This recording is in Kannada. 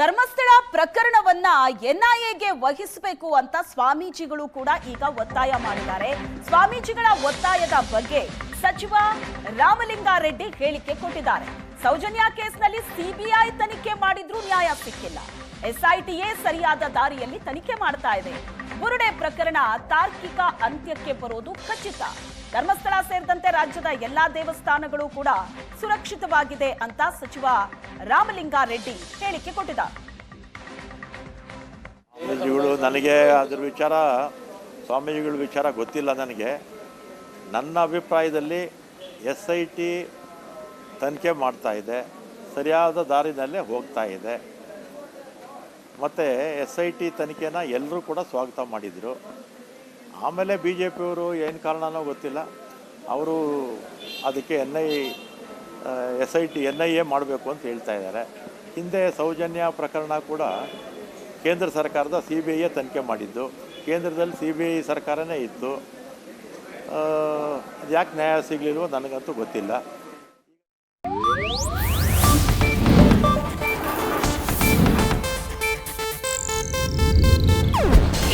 ಧರ್ಮಸ್ಥಳ ಪ್ರಕರಣವನ್ನ ಎನ್ಐಎಗೆ ವಹಿಸಬೇಕು ಅಂತ ಸ್ವಾಮೀಜಿಗಳು ಕೂಡ ಈಗ ಒತ್ತಾಯ ಮಾಡಿದ್ದಾರೆ. ಸ್ವಾಮೀಜಿಗಳ ಒತ್ತಾಯದ ಬಗ್ಗೆ ಸಚಿವ ರಾಮಲಿಂಗಾರೆಡ್ಡಿ ಹೇಳಿಕೆ ಕೊಟ್ಟಿದ್ದಾರೆ. ಸೌಜನ್ಯ ಕೇಸ್ನಲ್ಲಿ ಸಿಬಿಐ ತನಿಖೆ ಮಾಡಿದ್ರೂ ನ್ಯಾಯ ಸಿಕ್ಕಿಲ್ಲ. ಎಸ್ಐಟಿಎ ಸರಿಯಾದ ದಾರಿಯಲ್ಲಿ ತನಿಖೆ ಮಾಡ್ತಾ ಇದೆ. ಬುರುಡೆ ಪ್ರಕರಣ ತಾರ್ಕಿಕ ಅಂತ್ಯಕ್ಕೆ ಬರೋದು ಖಚಿತ. ಧರ್ಮಸ್ಥಳ ಸೇರಿದಂತೆ ರಾಜ್ಯದ ಎಲ್ಲಾ ದೇವಸ್ಥಾನಗಳು ಕೂಡ ಸುರಕ್ಷಿತವಾಗಿದೆ ಅಂತ ಸಚಿವ ರಾಮಲಿಂಗಾರೆಡ್ಡಿ ಹೇಳಿಕೆ ಕೊಟ್ಟಿದ್ದಾರೆ. ನನಗೆ ಅದರ ವಿಚಾರ, ಸ್ವಾಮೀಜಿಗಳ ವಿಚಾರ ಗೊತ್ತಿಲ್ಲ ನನಗೆ. ನನ್ನ ಅಭಿಪ್ರಾಯದಲ್ಲಿ ಎಸ್ ಐ ಟಿ ತನಿಖೆ ಮಾಡ್ತಾ ಇದೆ, ಸರಿಯಾದ ದಾರಿನಲ್ಲೇ ಹೋಗ್ತಾ ಇದೆ. ಮತ್ತು ಎಸ್ ಐ ಟಿ ತನಿಖೆನ ಎಲ್ಲರೂ ಕೂಡ ಸ್ವಾಗತ ಮಾಡಿದರು. ಆಮೇಲೆ ಬಿ ಜೆ ಪಿಯವರು ಏನು ಕಾರಣನೋ ಗೊತ್ತಿಲ್ಲ. ಅವರು ಅದಕ್ಕೆ N I S I T N I A ಮಾಡಬೇಕು ಅಂತ ಹೇಳ್ತಾ ಇದ್ದಾರೆ. ಹಿಂದೆ ಸೌಜನ್ಯ ಪ್ರಕರಣ ಕೂಡ ಕೇಂದ್ರ ಸರ್ಕಾರದ ಸಿ ಬಿ ಐಯೇ ತನಿಖೆ ಮಾಡಿದ್ದು. ಕೇಂದ್ರದಲ್ಲಿ ಸಿ ಬಿ ಐ ಸರ್ಕಾರನೇ ಇತ್ತು. ಅದು ಯಾಕೆ ನ್ಯಾಯ ಸಿಗಲಿಲ್ವೋ ನನಗಂತೂ ಗೊತ್ತಿಲ್ಲ.